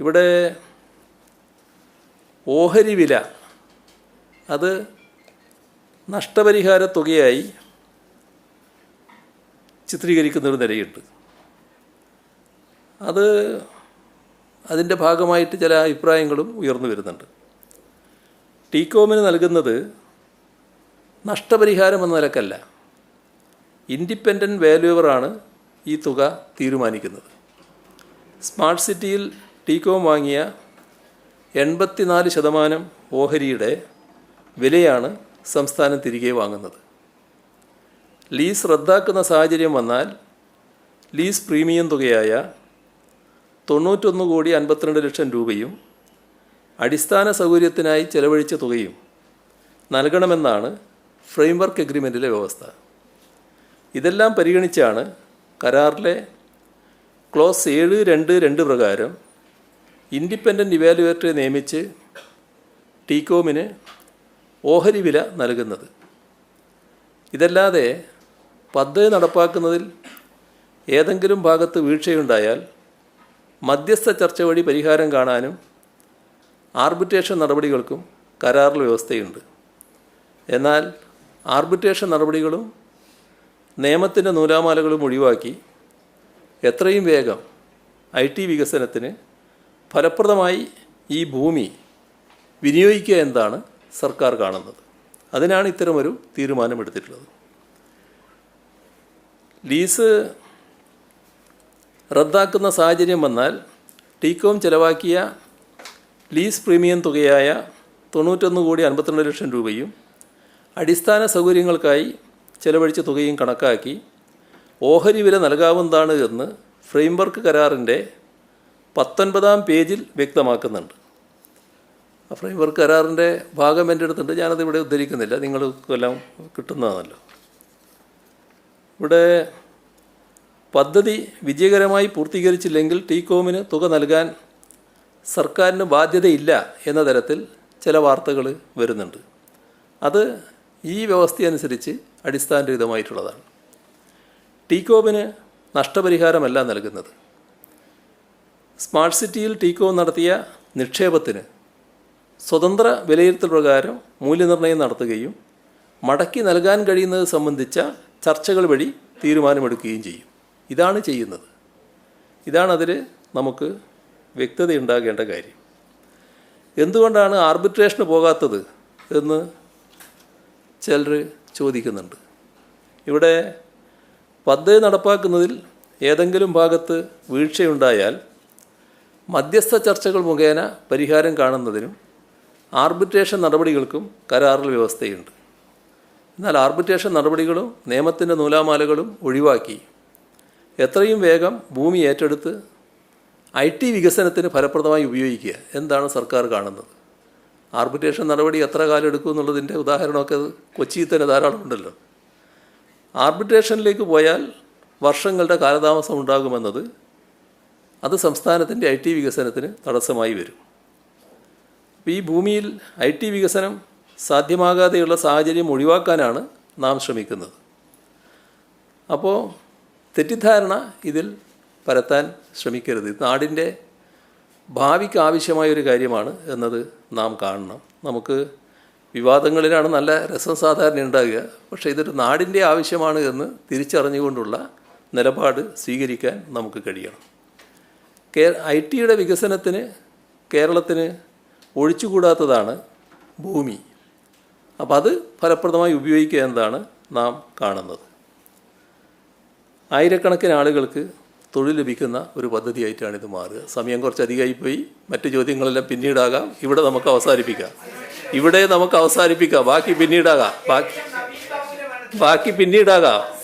ഇവിടെ ഓഹരി വില അത് നഷ്ടപരിഹാര തുകയായി ചിത്രീകരിക്കുന്ന ഒരു നിലയുണ്ട് അത് അതിന്റെ ഭാഗമായിട്ട് ചില അഭിപ്രായങ്ങളും ഉയർന്നു വരുന്നുണ്ട്. ടീകോമിന് നൽകുന്നത് നഷ്ടപരിഹാരം എന്ന നിലക്കല്ല ഇൻഡിപെൻഡന്റ് വാല്യൂവറാണ് ഈ തുക തീരുമാനിക്കുന്നത്. സ്മാർട്ട് സിറ്റിയിൽ ടീകോം വാങ്ങിയ എൺപത്തിനാല് ശതമാനം ഓഹരിയുടെ വിലയാണ് സംസ്ഥാനം തിരികെ വാങ്ങുന്നത്. ലീസ് റദ്ദാക്കുന്ന സാഹചര്യം വന്നാൽ ലീസ് പ്രീമിയം തുകയായ തൊണ്ണൂറ്റൊന്ന് കോടി അൻപത്തിരണ്ട് ലക്ഷം രൂപയും അടിസ്ഥാന സൗകര്യത്തിനായി ചെലവഴിച്ച തുകയും നൽകണമെന്നാണ് ഫ്രെയിംവർക്ക് എഗ്രിമെന്റിലെ വ്യവസ്ഥ. ഇതെല്ലാം പരിഗണിച്ചാണ് കരാറിലെ ക്ലോസ് ഏഴ് രണ്ട് രണ്ട് പ്രകാരം ഇൻഡിപെൻഡന്റ് ഇവാലുവേറ്ററെ നിയമിച്ച് ടീകോമിന് ഓഹരി വില നൽകുന്നത്. ഇതല്ലാതെ പദ്ധതി നടപ്പാക്കുന്നതിൽ ഏതെങ്കിലും ഭാഗത്ത് വീഴ്ചയുണ്ടായാൽ മധ്യസ്ഥ ചർച്ച വഴി പരിഹാരം കാണാനും ആർബിട്രേഷൻ നടപടികൾക്കും കരാറിൽ വ്യവസ്ഥയുണ്ട്. എന്നാൽ ആർബിട്രേഷൻ നടപടികളും നിയമത്തിന്റെ നൂലാമാലകളും ഒഴിവാക്കി എത്രയും വേഗം ഐ ടി വികസനത്തിന് ഫലപ്രദമായി ഈ ഭൂമി വിനിയോഗിക്കുക എന്നതാണ് സർക്കാർ കാണുന്നത്. അതിനാണ് ഇത്തരമൊരു തീരുമാനമെടുത്തിട്ടുള്ളത്. ലീസ് റദ്ദാക്കുന്ന സാഹചര്യം വന്നാൽ ടീകോം ചെലവാക്കിയ ലീസ് പ്രീമിയം തുകയായ തൊണ്ണൂറ്റൊന്ന് കോടി അൻപത്തിരണ്ട് ലക്ഷം രൂപയും അടിസ്ഥാന സൗകര്യങ്ങൾക്കായി ചെലവഴിച്ച തുകയും കണക്കാക്കി ഓഹരി വില നൽകാവുന്നതാണ് എന്ന് ഫ്രെയിംവർക്ക് കരാറിന്റെ പത്തൊൻപതാം പേജിൽ വ്യക്തമാക്കുന്നുണ്ട്. ആ ഫ്രെയിംവർക്ക് കരാറിന്റെ ഭാഗം എന്റെ അടുത്തുണ്ട്. ഞാനത് ഇവിടെ ഉദ്ധരിക്കുന്നില്ല. നിങ്ങൾക്കെല്ലാം കിട്ടുന്നതാണല്ലോ. ഇവിടെ പദ്ധതി വിജയകരമായി പൂർത്തീകരിച്ചില്ലെങ്കിൽ ടീകോമിന് തുക നൽകാൻ സർക്കാരിന് ബാധ്യതയില്ല എന്ന തരത്തിൽ ചില വാർത്തകൾ വരുന്നുണ്ട്. അത് ഈ വ്യവസ്ഥയനുസരിച്ച് അടിസ്ഥാനരഹിതമായിട്ടുള്ളതാണ്. ടീകോമിന് നഷ്ടപരിഹാരമല്ല നൽകുന്നത്. സ്മാർട്ട് സിറ്റിയിൽ ടീക്കോ നടത്തിയ നിക്ഷേപത്തിന് സ്വതന്ത്ര വിലയിരുത്തൽ പ്രകാരം മൂല്യനിർണയം നടത്തുകയും മടക്കി നൽകാൻ കഴിയുന്നത് സംബന്ധിച്ച ചർച്ചകൾ വഴി തീരുമാനമെടുക്കുകയും ചെയ്യും. ഇതാണ് ചെയ്യുന്നത്. ഇതാണ് അതിൽ നമുക്ക് വ്യക്തതയുണ്ടാകേണ്ട കാര്യം. എന്തുകൊണ്ടാണ് ആർബിട്രേഷന് പോകാത്തത് എന്ന് ചിലർ ചോദിക്കുന്നുണ്ട്. ഇവിടെ പദ്ധതി നടപ്പാക്കുന്നതിൽ ഏതെങ്കിലും ഭാഗത്ത് വീഴ്ചയുണ്ടായാൽ മധ്യസ്ഥ ചർച്ചകൾ മുഖേന പരിഹാരം കാണുന്നതിനും ആർബിട്രേഷൻ നടപടികൾക്കും കരാറിൽ വ്യവസ്ഥയുണ്ട്. എന്നാൽ ആർബിട്രേഷൻ നടപടികളും നിയമത്തിന്റെ നൂലാമാലകളും ഒഴിവാക്കി എത്രയും വേഗം ഭൂമി ഏറ്റെടുത്ത് ഐ ടി വികസനത്തിന് ഫലപ്രദമായി ഉപയോഗിക്കുക എന്താണ് സർക്കാർ കാണുന്നത്. ആർബിട്രേഷൻ നടപടി എത്ര കാലം എടുക്കും എന്നുള്ളതിന്റെ ഉദാഹരണമൊക്കെ കൊച്ചിയിൽ തന്നെ ധാരാളം ഉണ്ടല്ലോ. ആർബിട്രേഷനിലേക്ക് പോയാൽ വർഷങ്ങളുടെ കാലതാമസം ഉണ്ടാകുമെന്നത് അത് സംസ്ഥാനത്തിന്റെ ഐ ടി വികസനത്തിന് തടസ്സമായി വരും. അപ്പോൾ ഈ ഭൂമിയിൽ ഐ ടി വികസനം സാധ്യമാകാതെയുള്ള സാഹചര്യം ഒഴിവാക്കാനാണ് നാം ശ്രമിക്കുന്നത്. അപ്പോൾ തെറ്റിദ്ധാരണ ഇതിൽ പരത്താൻ ശ്രമിക്കരുത്. നാടിന്റെ ഭാവിക്ക് ആവശ്യമായൊരു കാര്യമാണ് എന്നത് നാം കാണണം. നമുക്ക് വിവാദങ്ങളിലാണ് നല്ല രസം സാധാരണ ഉണ്ടാകുക. പക്ഷേ ഇതൊരു നാടിന്റെ ആവശ്യമാണ് എന്ന് തിരിച്ചറിഞ്ഞുകൊണ്ടുള്ള നിലപാട് സ്വീകരിക്കാൻ നമുക്ക് കഴിയണം. കേ ഐ ടിയുടെ വികസനത്തിന് കേരളത്തിന് ഒഴിച്ചുകൂടാത്തതാണ് ഭൂമി. അപ്പോൾ അത് ഫലപ്രദമായി ഉപയോഗിക്കുക എന്നതാണ് നാം കാണുന്നത്. ആയിരക്കണക്കിന് ആളുകൾക്ക് തൊഴിൽ ലഭിക്കുന്ന ഒരു പദ്ധതിയായിട്ടാണ് ഇത് മാറുക. സമയം കുറച്ച് അധികമായി പോയി. മറ്റു ചോദ്യങ്ങളെല്ലാം പിന്നീടാകാം. ഇവിടെ നമുക്ക് അവസാനിപ്പിക്കാം. ഇവിടെ നമുക്ക് അവസാനിപ്പിക്കാം. ബാക്കി പിന്നീടാകാം. ബാക്കി ബാക്കി പിന്നീടാകാം.